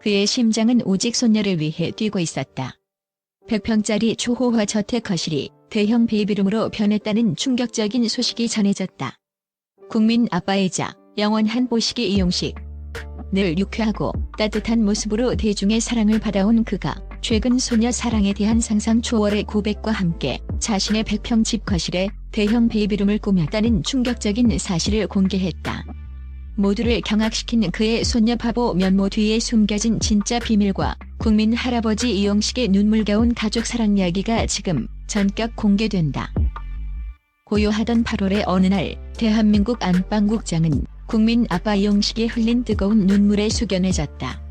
그의 심장은 오직 손녀를 위해 뛰고 있었다. 100평짜리 초호화 저택 거실이 대형 베이비룸으로 변했다는 충격적인 소식이 전해졌다. 국민 아빠이자 영원한 보시기 이용식. 늘 유쾌하고 따뜻한 모습으로 대중의 사랑을 받아온 그가 최근 소녀 사랑에 대한 상상 초월의 고백과 함께 자신의 100평 집 거실에 대형 베이비룸을 꾸몄다는 충격적인 사실을 공개했다. 모두를 경악시킨 그의 소녀 바보 면모 뒤에 숨겨진 진짜 비밀과 국민 할아버지 이용식의 눈물겨운 가족 사랑 이야기가 지금 전격 공개된다. 고요하던 8월의 어느 날 대한민국 안방국장은 국민 아빠 이용식이 흘린 뜨거운 눈물에 숙연해졌다.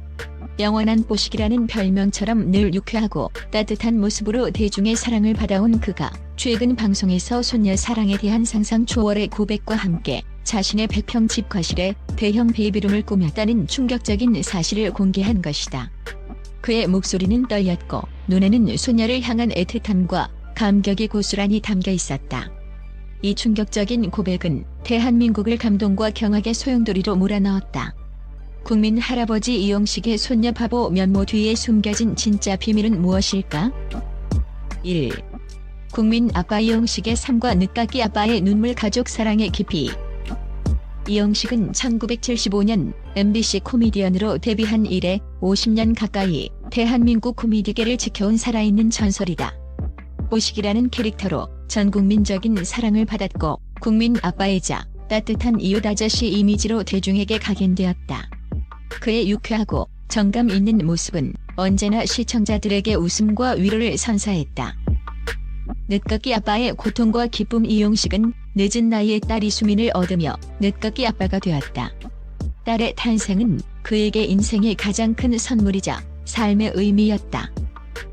영원한 뽀식이라는 별명처럼 늘 유쾌하고 따뜻한 모습으로 대중의 사랑을 받아온 그가 최근 방송에서 손녀 사랑에 대한 상상 초월의 고백과 함께 자신의 100평 집 거실에 대형 베이비룸을 꾸몄다는 충격적인 사실을 공개한 것이다. 그의 목소리는 떨렸고 눈에는 소녀를 향한 애틋함과 감격이 고스란히 담겨 있었다. 이 충격적인 고백은 대한민국을 감동과 경악의 소용돌이로 몰아넣었다. 국민 할아버지 이용식의 손녀 바보 면모 뒤에 숨겨진 진짜 비밀은 무엇일까? 1. 국민 아빠 이용식의 삶과 늦깎이 아빠의 눈물 가족 사랑의 깊이 이용식은 1975년 MBC 코미디언으로 데뷔한 이래 50년 가까이 대한민국 코미디계를 지켜온 살아있는 전설이다. 뽀식이라는 캐릭터로 전 국민적인 사랑을 받았고 국민 아빠이자 따뜻한 이웃 아저씨 이미지로 대중에게 각인되었다. 그의 유쾌하고 정감 있는 모습은 언제나 시청자들에게 웃음과 위로를 선사했다. 늦깎이 아빠의 고통과 기쁨 이용식은 늦은 나이에 딸 이 수민을 얻으며 늦깎이 아빠가 되었다. 딸의 탄생은 그에게 인생의 가장 큰 선물이자 삶의 의미였다.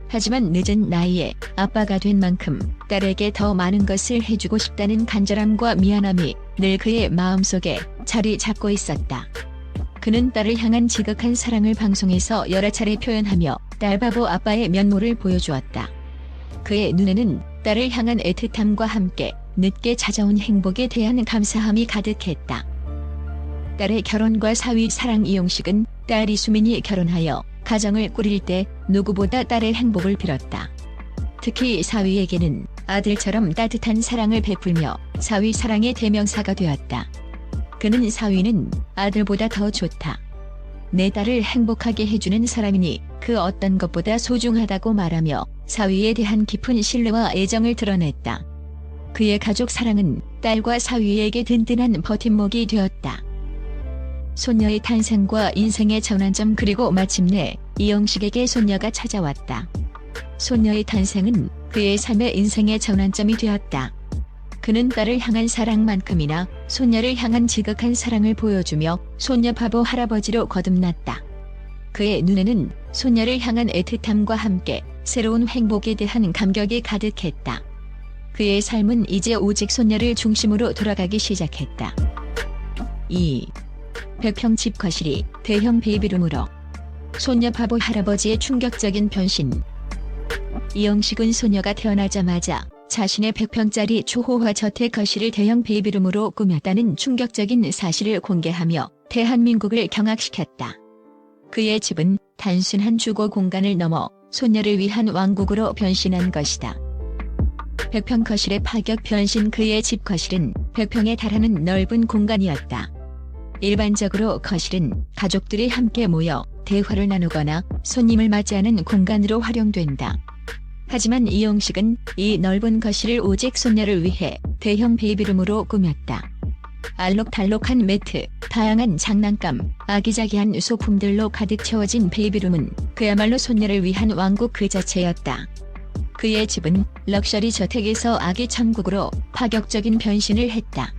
하지만 늦은 나이에 아빠가 된 만큼 딸에게 더 많은 것을 해주고 싶다는 간절함과 미안함이 늘 그의 마음속에 자리 잡고 있었다. 그는 딸을 향한 지극한 사랑을 방송에서 여러 차례 표현하며 딸바보 아빠의 면모를 보여주었다. 그의 눈에는 딸을 향한 애틋함과 함께 늦게 찾아온 행복에 대한 감사함이 가득했다. 딸의 결혼과 사위 사랑 이용식은 딸 이수민이 결혼하여 가정을 꾸릴 때 누구보다 딸의 행복을 빌었다. 특히 사위에게는 아들처럼 따뜻한 사랑을 베풀며 사위 사랑의 대명사가 되었다. 그는 사위는 아들보다 더 좋다. 내 딸을 행복하게 해주는 사람이니 그 어떤 것보다 소중하다고 말하며 사위에 대한 깊은 신뢰와 애정을 드러냈다. 그의 가족 사랑은 딸과 사위에게 든든한 버팀목이 되었다. 손녀의 탄생과 인생의 전환점 그리고 마침내 이영식에게 손녀가 찾아왔다. 손녀의 탄생은 그의 삶의 인생의 전환점이 되었다. 그는 딸을 향한 사랑만큼이나 손녀를 향한 지극한 사랑을 보여주며 손녀 바보 할아버지로 거듭났다. 그의 눈에는 손녀를 향한 애틋함과 함께 새로운 행복에 대한 감격이 가득했다. 그의 삶은 이제 오직 손녀를 중심으로 돌아가기 시작했다. 2. 백평 집 거실이 대형 베이비룸으로 손녀 바보 할아버지의 충격적인 변신 이영식은 소녀가 태어나자마자 자신의 100평짜리 초호화 저택 거실을 대형 베이비룸으로 꾸몄다는 충격적인 사실을 공개하며 대한민국을 경악시켰다. 그의 집은 단순한 주거 공간을 넘어 소녀를 위한 왕국으로 변신한 것이다. 100평 거실의 파격 변신 그의 집 거실은 100평에 달하는 넓은 공간이었다. 일반적으로 거실은 가족들이 함께 모여 대화를 나누거나 손님을 맞이하는 공간으로 활용된다. 하지만 이용식은 이 넓은 거실을 오직 손녀를 위해 대형 베이비룸으로 꾸몄다. 알록달록한 매트, 다양한 장난감, 아기자기한 소품들로 가득 채워진 베이비룸은 그야말로 손녀를 위한 왕국 그 자체였다. 그의 집은 럭셔리 저택에서 아기 천국으로 파격적인 변신을 했다.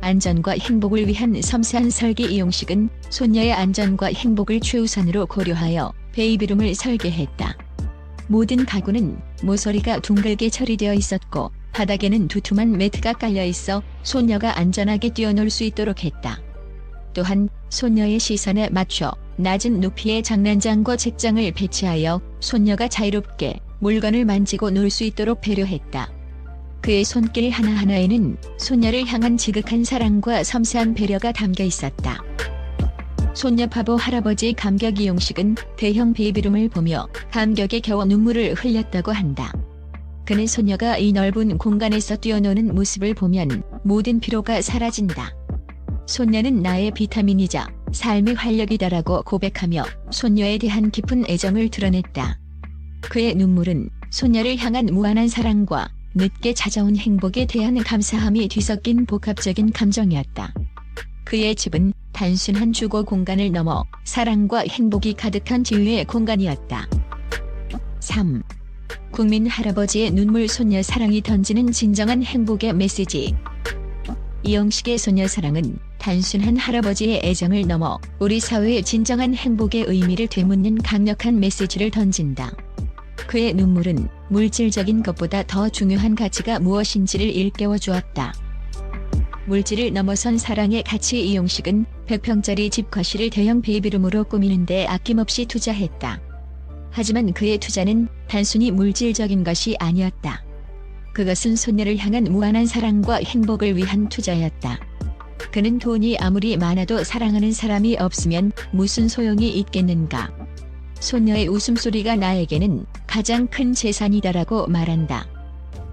안전과 행복을 위한 섬세한 설계 이용식은 손녀의 안전과 행복을 최우선으로 고려하여 베이비룸을 설계했다. 모든 가구는 모서리가 둥글게 처리되어 있었고 바닥에는 두툼한 매트가 깔려 있어 손녀가 안전하게 뛰어놀 수 있도록 했다. 또한 손녀의 시선에 맞춰 낮은 높이의 장난장과 책장을 배치하여 손녀가 자유롭게 물건을 만지고 놀 수 있도록 배려했다. 그의 손길 하나하나에는 소녀를 향한 지극한 사랑과 섬세한 배려가 담겨 있었다. 손녀 바보 할아버지 감격 이용식은 대형 베이비룸을 보며 감격에 겨워 눈물을 흘렸다고 한다. 그는 소녀가 이 넓은 공간에서 뛰어노는 모습을 보면 모든 피로가 사라진다. 손녀는 나의 비타민이자 삶의 활력이다라고 고백하며 손녀에 대한 깊은 애정을 드러냈다. 그의 눈물은 손녀를 향한 무한한 사랑과 늦게 찾아온 행복에 대한 감사함이 뒤섞인 복합적인 감정이었다. 그의 집은 단순한 주거 공간을 넘어 사랑과 행복이 가득한 지유의 공간이었다. 3. 국민 할아버지의 눈물 소녀 사랑이 던지는 진정한 행복의 메시지. 이영식의 소녀 사랑은 단순한 할아버지의 애정을 넘어 우리 사회의 진정한 행복의 의미를 되묻는 강력한 메시지를 던진다. 그의 눈물은 물질적인 것보다 더 중요한 가치가 무엇인지를 일깨워 주었다. 물질을 넘어선 사랑의 가치 이용식은 100평짜리 집 거실을 대형 베이비룸으로 꾸미는데 아낌없이 투자했다. 하지만 그의 투자는 단순히 물질적인 것이 아니었다. 그것은 소녀를 향한 무한한 사랑과 행복을 위한 투자였다. 그는 돈이 아무리 많아도 사랑하는 사람이 없으면 무슨 소용이 있겠는가. 소녀의 웃음소리가 나에게는 가장 큰 재산이다라고 말한다.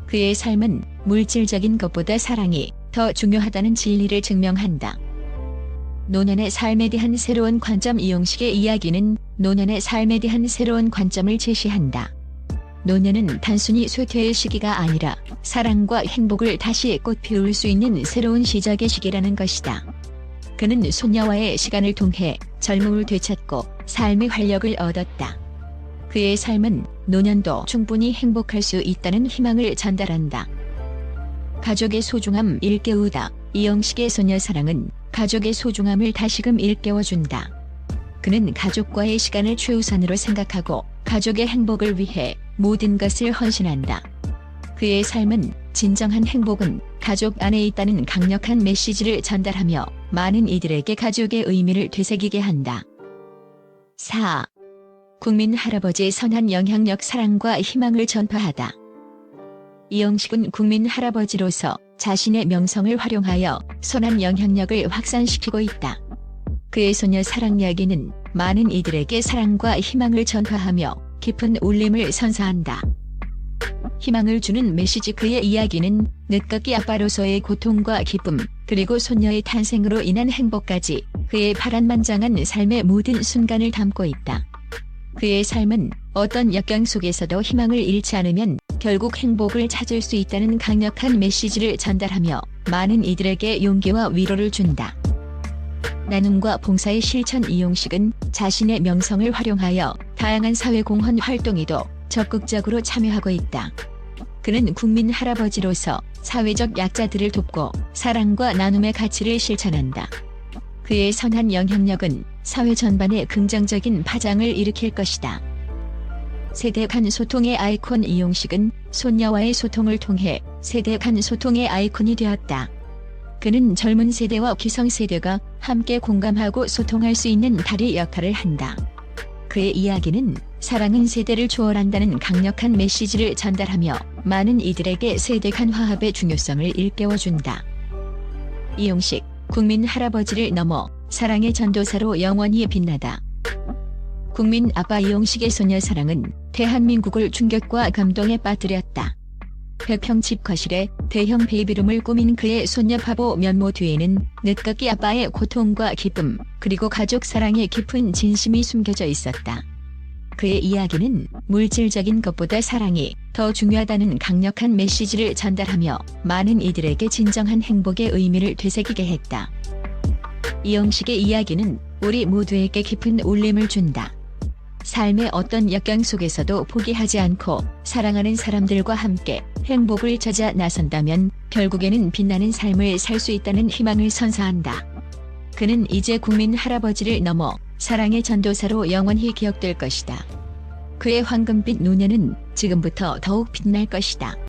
그의 삶은 물질적인 것보다 사랑이 더 중요하다는 진리를 증명한다. 노년의 삶에 대한 새로운 관점 이용식의 이야기는 노년의 삶에 대한 새로운 관점을 제시한다. 노년은 단순히 쇠퇴의 시기가 아니라 사랑과 행복을 다시 꽃피울 수 있는 새로운 시작의 시기라는 것이다. 그는 소녀와의 시간을 통해 젊음을 되찾고 삶의 활력을 얻었다. 그의 삶은 노년도 충분히 행복할 수 있다는 희망을 전달한다. 가족의 소중함 일깨우다. 이영식의 소녀 사랑은 가족의 소중함을 다시금 일깨워준다. 그는 가족과의 시간을 최우선으로 생각하고 가족의 행복을 위해 모든 것을 헌신한다. 그의 삶은 진정한 행복은 가족 안에 있다는 강력한 메시지를 전달하며 많은 이들에게 가족의 의미를 되새기게 한다. 4. 국민 할아버지의 선한 영향력 사랑과 희망을 전파하다. 이영식은 국민 할아버지로서 자신의 명성을 활용하여 선한 영향력을 확산시키고 있다. 그의 소녀 사랑 이야기는 많은 이들에게 사랑과 희망을 전파하며 깊은 울림을 선사한다. 희망을 주는 메시지 그의 이야기는 늦깎이 아빠로서의 고통과 기쁨, 그리고 소녀의 탄생으로 인한 행복까지 그의 파란만장한 삶의 모든 순간을 담고 있다. 그의 삶은 어떤 역경 속에서도 희망을 잃지 않으면 결국 행복을 찾을 수 있다는 강력한 메시지를 전달하며 많은 이들에게 용기와 위로를 준다. 나눔과 봉사의 실천 이용식은 자신의 명성을 활용하여 다양한 사회공헌 활동에도 적극적으로 참여하고 있다. 그는 국민 할아버지로서 사회적 약자들을 돕고 사랑과 나눔의 가치를 실천한다. 그의 선한 영향력은 사회 전반에 긍정적인 파장을 일으킬 것이다. 세대 간 소통의 아이콘 이용식은 손녀와의 소통을 통해 세대 간 소통의 아이콘이 되었다. 그는 젊은 세대와 기성 세대가 함께 공감하고 소통할 수 있는 다리 역할을 한다. 그의 이야기는 사랑은 세대를 초월한다는 강력한 메시지를 전달하며 많은 이들에게 세대 간 화합의 중요성을 일깨워준다. 이용식, 국민 할아버지를 넘어 사랑의 전도사로 영원히 빛나다. 국민 아빠 이용식의 소녀 사랑은 대한민국을 충격과 감동에 빠뜨렸다. 백평 집 거실에 대형 베이비룸을 꾸민 그의 손녀 바보 면모 뒤에는 늦깎이 아빠의 고통과 기쁨, 그리고 가족 사랑의 깊은 진심이 숨겨져 있었다. 그의 이야기는 물질적인 것보다 사랑이 더 중요하다는 강력한 메시지를 전달하며 많은 이들에게 진정한 행복의 의미를 되새기게 했다. 이영식의 이야기는 우리 모두에게 깊은 울림을 준다. 삶의 어떤 역경 속에서도 포기하지 않고 사랑하는 사람들과 함께 행복을 찾아 나선다면 결국에는 빛나는 삶을 살 수 있다는 희망을 선사한다. 그는 이제 국민 할아버지를 넘어 사랑의 전도사로 영원히 기억될 것이다. 그의 황금빛 노년은 지금부터 더욱 빛날 것이다.